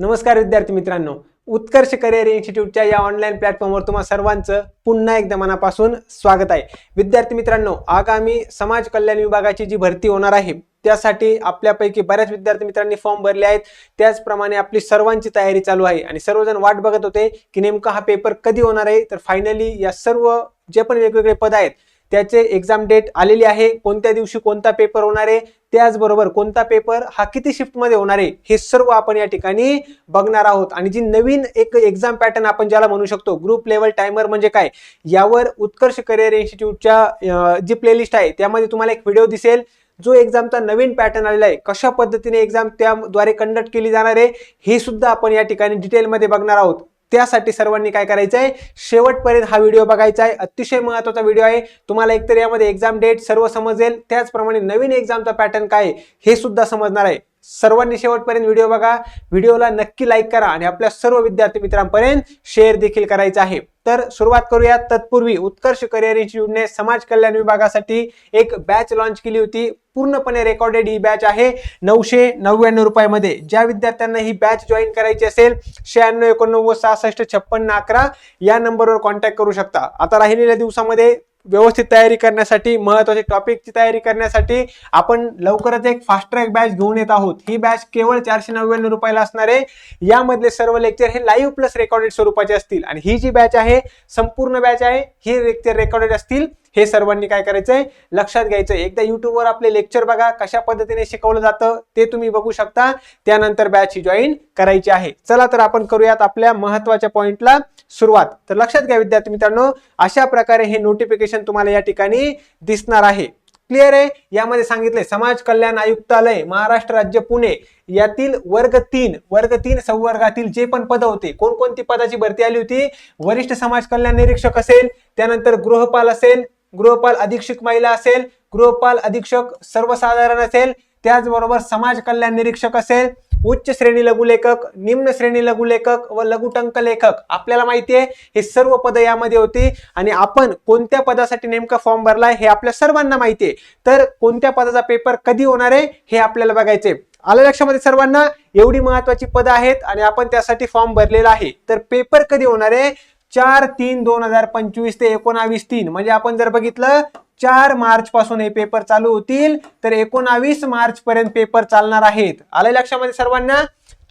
नमस्कार विद्यार्थी मित्रांनो. उत्कर्ष करिअर इन्स्टिट्यूटच्या या ऑनलाईन प्लॅटफॉर्मवर तुम्हा सर्वांचं पुन्हा एकदा मनापासून स्वागत आहे. विद्यार्थी मित्रांनो आगामी समाज कल्याण विभागाची जी भरती होणार आहे त्यासाठी आपल्यापैकी बऱ्याच विद्यार्थी मित्रांनी फॉर्म भरले आहेत. त्याचप्रमाणे आपली सर्वांची तयारी चालू आहे आणि सर्वजण वाट बघत होते की नेमका हा पेपर कधी होणार आहे. तर फायनली या सर्व जे पण वेगवेगळे पद आहेत त्याचे एक्झाम डेट आलेली आहे. कोणत्या दिवशी कोणता पेपर होणार आहे त्याचबरोबर कोणता पेपर हा किती शिफ्टमध्ये होणार आहे हे सर्व आपण या ठिकाणी बघणार आहोत. आणि जी नवीन एक एक्झाम पॅटर्न आपण ज्याला म्हणू शकतो ग्रुप लेवल टायमर म्हणजे काय? यावर उत्कर्ष करिअर इन्स्टिट्यूटच्या जी प्लेलिस्ट आहे त्यामध्ये तुम्हाला एक व्हिडिओ दिसेल. जो एक्झामचा नवीन पॅटर्न आलेला आहे कशा पद्धतीने एक्झाम त्याद्वारे कंडक्ट केली जाणार आहे हे सुद्धा आपण या ठिकाणी डिटेलमध्ये बघणार आहोत. त्यासाठी सर्वांनी काय करायचं आहे शेवटपर्यंत हा व्हिडिओ बघायचा आहे. अतिशय महत्त्वाचा व्हिडिओ आहे. तुम्हाला एकतर यामध्ये एक्झाम डेट सर्व समजेल. त्याचप्रमाणे नवीन एक्झामचा पॅटर्न काय हे सुद्धा समजणार आहे. सर्वांनी शेवटपर्यंत व्हिडिओ बघा. व्हिडिओला नक्की लाईक करा आणि आपल्या सर्व विद्यार्थी मित्रांपर्यंत शेअर देखील करायचं आहे. तर सुरुवात करूया तत्पूर्वी उत्कर्ष करिअर इन्स्टिट्यूटने समाज कल्याण विभागासाठी एक बॅच लॉन्च केली होती. पूर्णपणे रेकॉर्डेड ही बॅच आहे. नऊशे नव्याण्णव रुपयामध्ये. ज्या विद्यार्थ्यांना ही बॅच जॉईन करायची असेल शहाण्णव एकोणनव्वद सहासष्ट छप्पन्न अकरा या नंबरवर कॉन्टॅक्ट करू शकता. आता राहिलेल्या दिवसामध्ये व्यवस्थित तयारी करण्यासाठी महत्त्वाचे टॉपिकची तयारी करण्यासाठी आपण लवकरच एक फास्ट ट्रॅक बॅच घेऊन येत आहोत. ही बॅच केवळ चारशे नव्याण्णव रुपयाला असणार आहे. यामधले सर्व लेक्चर हे लाईव्ह प्लस रेकॉर्डेड स्वरूपाचे असतील. आणि ही जी बॅच आहे संपूर्ण बॅच आहे ही लेक्चर रेकॉर्डेड असतील. हे सर्वांनी काय करायचंय? लक्षात घ्यायचं एकदा युट्यूबवर आपले लेक्चर बघा कशा पद्धतीने शिकवलं जातं ते तुम्ही बघू शकता. त्यानंतर बॅच ही जॉईन करायची आहे. चला तर आपण करूयात आपल्या महत्त्वाच्या पॉईंटला सुरुवात. तर लक्षात घ्या विद्यार्थी मित्रांनो अशा प्रकारे हे नोटिफिकेशन तुम्हाला या ठिकाणी दिसणार आहे. क्लिअर आहे? यामध्ये सांगितले समाज कल्याण आयुक्तालय महाराष्ट्र राज्य पुणे यातील वर्ग तीन वर्ग तीन संवर्गातील जे पण पद होते कोणकोणती पदाची भरती आली होती? वरिष्ठ समाज कल्याण निरीक्षक असेल त्यानंतर गृहपाल असेल गृहपाल अधीक्षक महिला असेल गृहपाल अधीक्षक सर्वसाधारण असेल त्याचबरोबर समाज कल्याण निरीक्षक असेल उच्च श्रेणी लघुलेखक निम्न श्रेणी लघुलेखक व लघुटंक लेखक. आपल्याला माहिती आहे हे सर्व पद यामध्ये होती आणि आपण कोणत्या पदासाठी नेमका फॉर्म भरलाय हे आपल्या सर्वांना माहिती आहे. तर कोणत्या पदाचा पेपर कधी होणार आहे हे आपल्याला बघायचे आलं लक्षामध्ये सर्वांना? एवढी महत्वाची पदं आहेत आणि आपण त्यासाठी फॉर्म भरलेला आहे. तर पेपर कधी होणार आहे? चार तीन दोन हजार पंचवीस ते एकोणावीस तीन. म्हणजे आपण जर बघितलं चार मार्च पासून हे पेपर चालू होतील तर एकोणावीस मार्च पर्यंत पेपर चालणार आहेत. आलं लक्षामध्ये सर्वांना?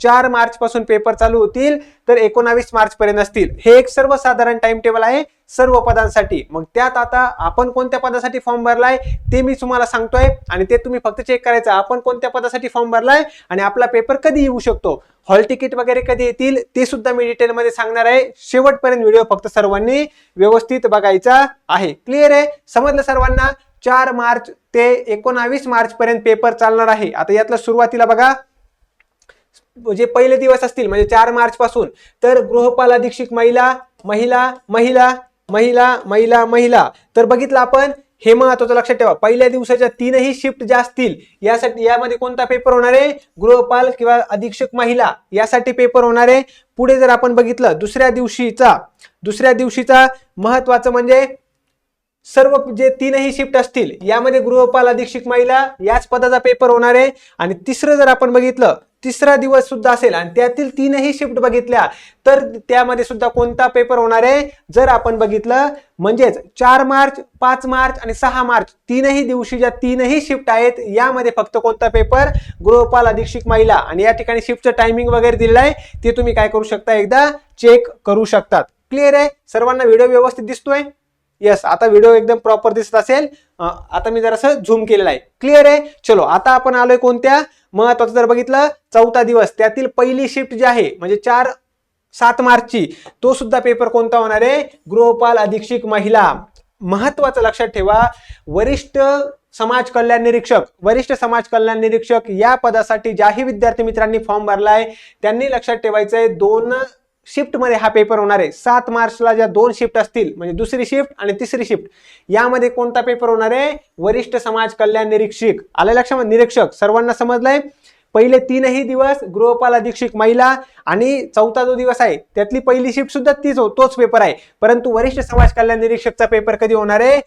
चार मार्च पासून पेपर चालू होतील तर एकोणावीस मार्च पर्यंत असतील. हे एक सर्वसाधारण टाइम टेबल आहे सर्व पदांसाठी. मग त्यात आता आपण कोणत्या पदासाठी फॉर्म भरलाय ते मी तुम्हाला सांगतोय आणि ते तुम्ही फक्त चेक करायचं. आपण कोणत्या पदासाठी फॉर्म भरलाय आणि आपला पेपर कधी येऊ शकतो? हॉल तिकीट वगैरे कधी येतील ते सुद्धा मी डिटेलमध्ये सांगणार आहे. शेवटपर्यंत व्हिडिओ फक्त सर्वांनी व्यवस्थित बघायचा आहे. क्लिअर आहे? समजलं सर्वांना? चार मार्च ते एकोणावीस मार्च पर्यंत पेपर चालणार आहे. आता यातला सुरुवातीला बघा. जे पहिले दिवस असतील म्हणजे चार मार्च पासून तर गृहपाल अधीक्षक महिला महिला महिला महिला महिला महिला. तर बघितलं आपण हे महत्वाचं लक्षात ठेवा. पहिल्या दिवसाच्या तीनही शिफ्ट ज्या असतील यासाठी यामध्ये कोणता पेपर होणार आहे? गृहपाल किंवा अधीक्षक महिला यासाठी पेपर होणार आहे. पुढे जर आपण बघितलं दुसऱ्या दिवशीचा दुसऱ्या दिवशीचा महत्वाचं म्हणजे सर्व जे तीनही शिफ्ट असतील यामध्ये गृहपाल अधीक्षक महिला याच पदाचा पेपर होणार आहे. आणि तिसरं जर आपण बघितलं तिसरा दिवस सुद्धा असेल आणि त्यातील तीनही शिफ्ट बघितल्या तर त्यामध्ये सुद्धा कोणता पेपर होणार आहे? जर आपण बघितलं म्हणजेच चार मार्च पाच मार्च आणि सहा मार्च तीनही दिवशी ज्या तीनही शिफ्ट आहेत यामध्ये फक्त कोणता पेपर गृहपाल अधीक्षक महिला. आणि या ठिकाणी शिफ्टचं टायमिंग वगैरे दिलेलं आहे ते तुम्ही काय करू शकता एकदा? चेक करू शकतात. क्लिअर आहे? सर्वांना व्हिडिओ व्यवस्थित दिसतोय? येस आता व्हिडिओ एकदम प्रॉपर दिसत असेल. आता मी जरासं झूम केलेला आहे. क्लिअर आहे? चलो आता आपण आलोय कोणत्या? महत्वाचं जर बघितलं चौथा दिवस त्यातील पहिली शिफ्ट जी आहे म्हणजे चार सात मार्चची तो सुद्धा पेपर कोणता होणार आहे? गृहपाल अधीक्षक महिला. महत्वाचं लक्षात ठेवा वरिष्ठ समाज कल्याण निरीक्षक वरिष्ठ समाज कल्याण निरीक्षक या पदासाठी ज्याही विद्यार्थी मित्रांनी फॉर्म भरलाय त्यांनी लक्षात ठेवायचं आहे दोन शिफ्टमध्ये हा पेपर होणार आहे. सात मार्चला ज्या दोन शिफ्ट असतील म्हणजे दुसरी शिफ्ट आणि तिसरी शिफ्ट यामध्ये कोणता पेपर होणार आहे? वरिष्ठ समाज कल्याण निरीक्षक. आलं लक्षात निरीक्षक. सर्वांना समजलंय? पहिले तीनही दिवस गृहपाल अधीक्षक महिला आणि चौथा जो दिवस आहे त्यातली पहिली शिफ्ट सुद्धा तीच हो तोच पेपर आहे. परंतु वरिष्ठ समाज कल्याण निरीक्षकचा पेपर कधी होणार आहे?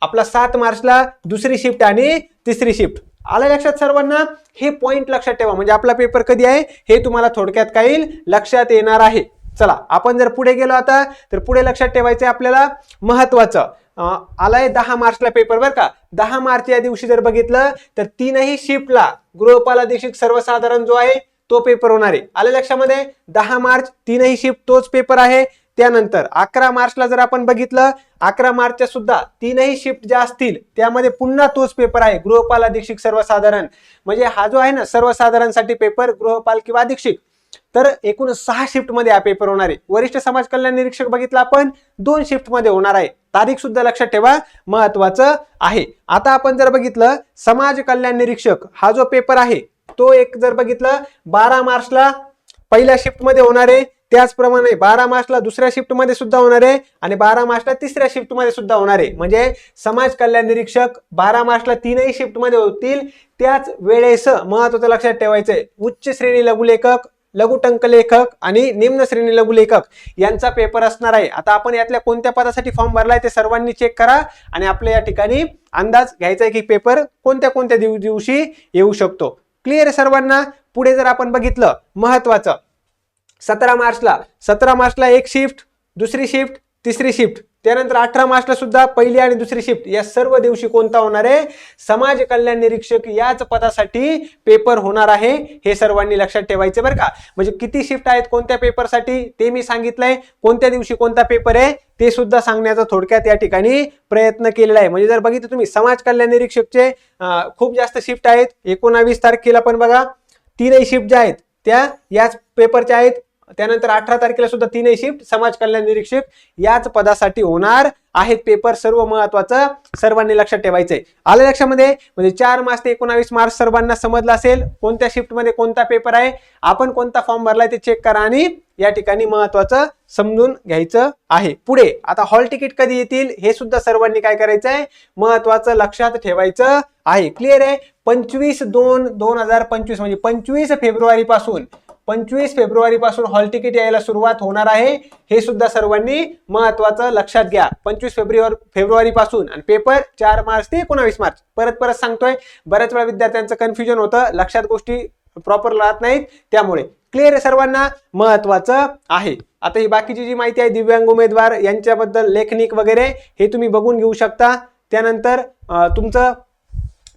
आपला सात मार्चला दुसरी शिफ्ट आणि तिसरी शिफ्ट. आलं लक्षात सर्वांना? हे पॉईंट लक्षात ठेवा. म्हणजे आपला पेपर कधी आहे? हे तुम्हाला थोडक्यात काही लक्षात येणार आहे. चला आपण जर पुढे गेलो आता तर पुढे लक्षात ठेवायचं आहे आपल्याला महत्वाचं. आलाय दहा मार्चला पेपर बरं का? दहा मार्च या दिवशी जर बघितलं तर तीनही शिफ्टला गृहपाल अधीक्षक सर्वसाधारण जो आहे तो पेपर होणार आहे. आलं लक्षामध्ये? दहा मार्च तीनही शिफ्ट तोच पेपर आहे. त्यानंतर अकरा मार्चला जर आपण बघितलं अकरा मार्चच्या सुद्धा तीनही शिफ्ट ज्या असतील त्यामध्ये पुन्हा तोच पेपर आहे गृहपाल अधीक्षक सर्वसाधारण. म्हणजे हा जो आहे ना सर्वसाधारणसाठी पेपर गृहपाल किंवा अधीक्षक. तर एकूण सहा शिफ्टमध्ये हा पेपर होणार आहे. वरिष्ठ समाज कल्याण निरीक्षक बघितला आपण दोन शिफ्टमध्ये होणार आहे. तारीख सुद्धा लक्षात ठेवा महत्वाचं आहे. आता आपण जर बघितलं समाज कल्याण निरीक्षक हा जो पेपर आहे तो एक जर बघितलं बारा मार्चला पहिल्या शिफ्टमध्ये होणार आहे. त्याचप्रमाणे बारा मार्चला दुसऱ्या शिफ्टमध्ये सुद्धा होणार आहे आणि बारा मार्चला तिसऱ्या शिफ्टमध्ये सुद्धा होणार आहे. म्हणजे समाज कल्याण निरीक्षक बारा मार्चला तीनही शिफ्टमध्ये होतील. त्याच वेळेस महत्वाचं लक्षात ठेवायचं आहे उच्च श्रेणी लघुलेखक लघुटंक लेखक आणि निम्न श्रेणी लघुलेखक यांचा पेपर असणार आहे. आता आपण यातल्या कोणत्या पदासाठी फॉर्म भरलाय ते सर्वांनी चेक करा आणि आपल्या या ठिकाणी अंदाज घ्यायचा आहे की पेपर कोणत्या कोणत्या दिव- दिवशी येऊ शकतो. क्लिअर सर्वांना? पुढे जर आपण बघितलं महत्वाचं सतरा मार्चला. सतरा मार्चला एक शिफ्ट दुसरी शिफ्ट तिसरी शिफ्ट त्यानंतर अठरा मार्चला सुद्धा पहिली आणि दुसरी शिफ्ट या सर्व दिवशी कोणता होणार आहे? समाज कल्याण निरीक्षक याच पदासाठी पेपर होणार आहे. हे सर्वांनी लक्षात ठेवायचं बरं का. म्हणजे किती शिफ्ट आहेत कोणत्या पेपरसाठी ते मी सांगितलंय. कोणत्या दिवशी कोणता पेपर आहे? ते सुद्धा सांगण्याचा थोडक्यात या ठिकाणी प्रयत्न केलेला आहे. म्हणजे जर बघितलं तुम्ही समाज कल्याण निरीक्षकचे खूप जास्त शिफ्ट आहेत. एकोणावीस तारखेला पण बघा तीनही शिफ्ट ज्या आहेत त्या याच पेपरच्या आहेत. त्यानंतर अठरा तारखेला सुद्धा तीनही शिफ्ट समाज कल्याण निरीक्षक याच पदासाठी होणार आहेत पेपर सर्व महत्वाचं सर्वांनी लक्षात ठेवायचंय. आलं लक्षामध्ये? म्हणजे चार मार्च ते एकोणावीस मार्च सर्वांना समजलं असेल कोणत्या शिफ्टमध्ये कोणता पेपर आहे. आपण कोणता फॉर्म भरलाय ते चेक करा आणि या ठिकाणी महत्वाचं समजून घ्यायचं आहे. पुढे आता हॉल तिकीट कधी येतील हे सुद्धा सर्वांनी काय करायचं आहे महत्वाचं लक्षात ठेवायचं आहे. क्लिअर आहे? पंचवीस दोन दोन हजार पंचवीस म्हणजे पंचवीस फेब्रुवारी पासून पंचवीस फेब्रुवारीपासून हॉल तिकीट यायला सुरुवात होणार आहे. हे सुद्धा सर्वांनी महत्वाचं लक्षात घ्या. पंचवीस फेब्रुवारी फेब्रुवारीपासून आणि पेपर चार मार्च ते एकोणावीस मार्च. परत परत सांगतोय बऱ्याच वेळा विद्यार्थ्यांचं कन्फ्युजन होतं. लक्षात गोष्टी प्रॉपर राहत नाहीत. त्यामुळे क्लिअर सर्वांना महत्वाचं आहे. आता ही बाकीची जी माहिती आहे दिव्यांग उमेदवार यांच्याबद्दल लेखनिक वगैरे हे तुम्ही बघून घेऊ शकता. त्यानंतर तुमचं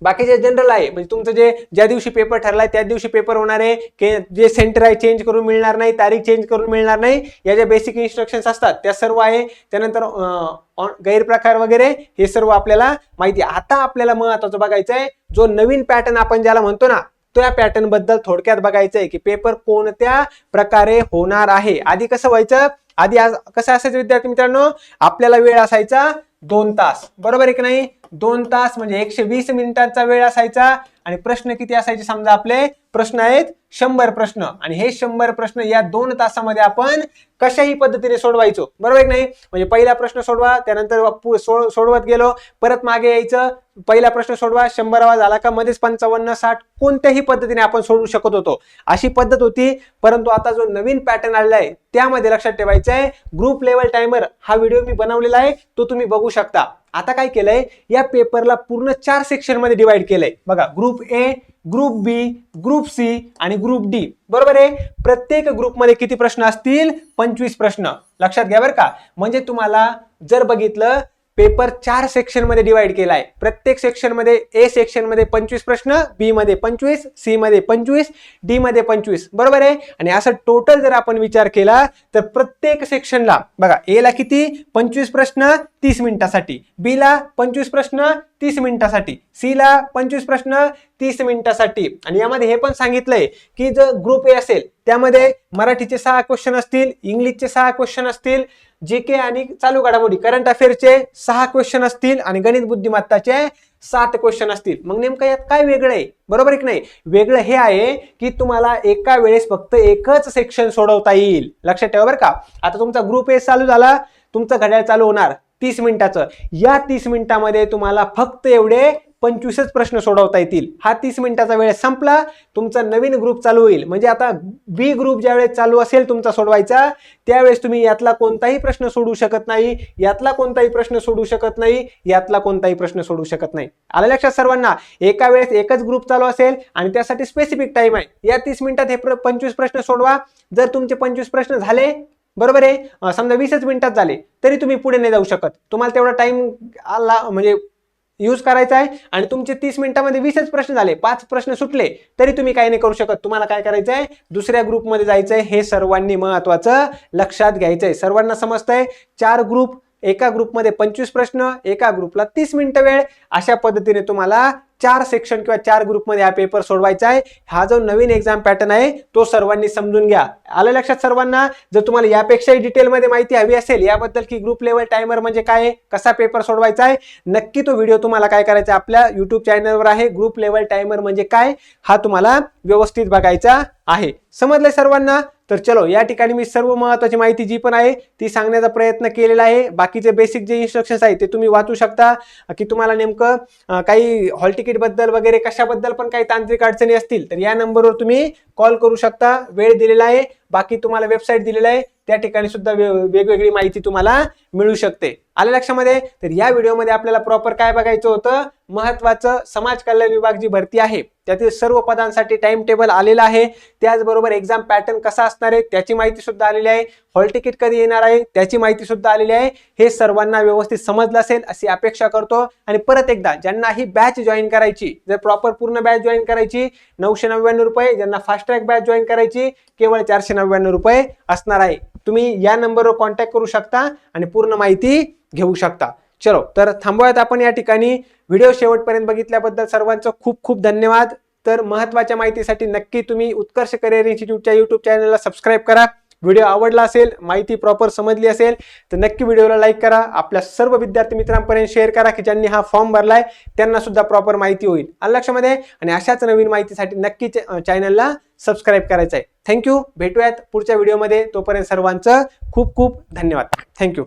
बाकीचे जनरल आहे म्हणजे तुमचं जे ज्या दिवशी पेपर ठरलाय त्या दिवशी पेपर होणार आहे के जे सेंटर आहे चेंज करून मिळणार नाही तारीख चेंज करून मिळणार नाही या ज्या बेसिक इन्स्ट्रक्शन्स असतात त्या सर्व आहे. त्यानंतर ऑन- गैरप्रकार वगैरे हे सर्व आपल्याला माहिती आहे. आता आपल्याला महत्वाचं बघायचं आहे जो नवीन पॅटर्न आपण ज्याला म्हणतो ना त्या पॅटर्नबद्दल थोडक्यात बघायचं आहे की पेपर कोणत्या प्रकारे होणार आहे. आधी कसं व्हायचं? आधी आज- कसं असायचं विद्यार्थी मित्रांनो? आपल्याला वेळ असायचा दोन तास. बरोबर आहे की नाही? दोन तास म्हणजे एकशे वीस मिनिटांचा वेळ असायचा. आणि प्रश्न किती असायचे समजा आपले? प्रश्न आहेत शंभर प्रश्न. आणि हे शंभर प्रश्न या दोन तासामध्ये आपण कशाही पद्धतीने सोडवायचो? बरोबर नाही? म्हणजे पहिला प्रश्न सोडवा त्यानंतर पु- सोडवत गेलो परत मागे यायचं. पहिला प्रश्न सोडवा शंभरावा झाला का मध्येच पंचावन्न साठ कोणत्याही पद्धतीने आपण सोडवू शकत होतो. अशी पद्धत होती परंतु आता जो नवीन पॅटर्न आलेला आहे त्यामध्ये लक्षात ठेवायचं आहे ग्रुप लेवल टायमर हा व्हिडिओ मी बनवलेला आहे तो तुम्ही बघू शकता. आता काय केलंय? या पेपरला पूर्ण चार सेक्शनमध्ये डिवाइड केलंय. बघा group A group B group C आणि ग्रुप डी बरोबर आहे? प्रत्येक ग्रुपमध्ये किती प्रश्न असतील? पंचवीस प्रश्न. लक्षात घ्या बरं का. म्हणजे तुम्हाला जर बघितलं पेपर चार सेक्शनमध्ये डिवाइड आहे प्रत्येक सेक्शनमध्ये ए सेक्शनमध्ये पंचवीस प्रश्न बी मध्ये पंचवीस सी मध्ये पंचवीस डी मध्ये पंचवीस. बरोबर आहे? आणि असं टोटल जर आपण विचार केला तर प्रत्येक सेक्शनला बघा ए ला किती? पंचवीस प्रश्न तीस मिनिटासाठी. बी ला पंचवीस प्रश्न तीस मिनिटासाठी. सी ला पंचवीस प्रश्न तीस मिनिटासाठी. आणि यामध्ये हे पण सांगितलंय की जर ग्रुप ए असेल त्यामध्ये मराठीचे सहा क्वेश्चन असतील इंग्लिशचे सहा क्वेश्चन असतील जे के आणि चालू घडामोडी. करंट अफेअरचे सहा क्वेश्चन असतील आणि गणित बुद्धिमत्ताचे सात क्वेश्चन असतील. मग नेमकं यात काय वेगळं आहे? बरोबर आहे की नाही? वेगळं हे आहे की तुम्हाला एका वेळेस फक्त एकच सेक्शन सोडवता येईल. लक्षात ठेवा बरं का. आता तुमचा ग्रुप ए चालू झाला तुमचं घड्याळ चालू होणार तीस मिनिटाचं. या तीस मिनिटामध्ये तुम्हाला फक्त एवढे पंचवीसच प्रश्न सोडवता येतील. हा तीस मिनिटाचा वेळ संपला. तुमचा नवीन ग्रुप चालू होईल. म्हणजे आता बी ग्रुप ज्यावेळेस चालू असेल तुमचा सोडवायचा त्यावेळेस तुम्ही यातला कोणताही प्रश्न सोडू शकत नाही. यातला कोणताही प्रश्न सोडू शकत नाही. यातला कोणताही प्रश्न सोडू शकत नाही. आलं लक्षात सर्वांना? एका वेळेस एकच ग्रुप चालू असेल आणि त्यासाठी स्पेसिफिक टाईम आहे. या तीस मिनिटात हे प्र- पंचवीस प्रश्न सोडवा. जर तुमचे पंचवीस प्रश्न झाले बरोबर आहे? समजा वीसच मिनिटात झाले तरी तुम्ही पुढे नाही जाऊ शकत. तुम्हाला तेवढा टाइम आला म्हणजे यूज करायचा आहे. आणि तुमचे तीस मिनिटामध्ये वीसच प्रश्न झाले पाच प्रश्न सुटले तरी तुम्ही काही नाही करू शकत. तुम्हाला काय करायचं आहे दुसऱ्या ग्रुपमध्ये जायचं आहे हे सर्वांनी महत्वाचं लक्षात घ्यायचं आहे सर्वांना समजतंय? चार ग्रुप एका ग्रुपमध्ये पंचवीस प्रश्न एका ग्रुपला तीस मिनिटं वेळ. अशा पद्धतीने तुम्हाला चार सेक्शन किंवा चार ग्रुपमध्ये हा पेपर सोडवायचा आहे. हा जो नवीन एक्झाम पॅटर्न आहे तो सर्वांनी समजून घ्या. आलं लक्षात सर्वांना? जर तुम्हाला यापेक्षाही डिटेलमध्ये माहिती हवी असेल याबद्दल की ग्रुप लेवल टायमर म्हणजे काय कसा पेपर सोडवायचा आहे नक्की तो व्हिडिओ तुम्हाला काय करायचा आहे? आपल्या युट्यूब चॅनलवर आहे. ग्रुप लेवल टायमर म्हणजे काय हा तुम्हाला व्यवस्थित बघायचा आहे. समजलंय सर्वांना? तर चलो या ठिकाणी मी सर्व महत्वाची माहिती जी पण आहे ती सांगण्याचा प्रयत्न केलेला आहे. बाकीचे बेसिक जे इन्स्ट्रक्शन्स आहेत ते तुम्ही वाचू शकता. की तुम्हाला नेमकं काही हॉल तिकीटबद्दल वगैरे कशाबद्दल पण काही तांत्रिक अडचणी असतील तर या नंबरवर तुम्ही कॉल करू शकता. वेळ दिलेला आहे. बाकी तुम्हाला वेबसाईट दिलेला आहे. त्या ठिकाणी सुद्धा वे- वेगवेगळी माहिती तुम्हाला मिळू शकते. आलं लक्षामध्ये? तर या व्हिडिओमध्ये आपल्याला प्रॉपर काय बघायचं होतं? महत्वाचं समाज कल्याण विभाग जी भरती आहे त्यातील सर्व पदांसाठी टाइम टेबल आलेला आहे. त्याचबरोबर एक्झाम पॅटर्न कसा असणार आहे त्याची माहिती सुद्धा आलेली आहे. हॉल तिकीट कधी येणार आहे त्याची माहिती सुद्धा आलेली आहे. हे सर्वांना व्यवस्थित समजलं असेल अशी अपेक्षा करतो. आणि परत एकदा ज्यांना ही बॅच जॉईन करायची जर प्रॉपर पूर्ण बॅच जॉईन करायची नऊशे नव्याण्णव रुपये ज्यांना फास्ट ट्रॅक बॅच जॉईन करायची केवळ चारशे नव्याण्णव रुपये असणार आहे. तुम्ही या नंबरवर कॉन्टॅक्ट करू शकता आणि पूर्ण माहिती घेऊ शकता. चलो तर थांबूयात आपण या ठिकाणी. व्हिडिओ शेवटपर्यंत बघितल्याबद्दल सर्वांचं खूप खूप धन्यवाद. तर महत्त्वाच्या माहितीसाठी नक्की तुम्ही उत्कर्ष करिअर इन्स्टिट्यूटच्या यूट्यूब चॅनलला सबस्क्राईब करा. व्हिडिओ आवडला असेल माहिती प्रॉपर समजली असेल तर नक्की व्हिडिओला लाईक करा. आपल्या सर्व विद्यार्थी मित्रांपर्यंत शेअर करा की ज्यांनी हा फॉर्म भरलाय त्यांना सुद्धा प्रॉपर माहिती होईल. आलं लक्षामध्ये आणि अशाच नवीन माहितीसाठी नक्की चॅनलला सबस्क्राईब करायचं आहे थँक्यू भेटूयात पुढच्या व्हिडिओमध्ये तोपर्यंत सर्वांचं खूप खूप धन्यवाद. थँक्यू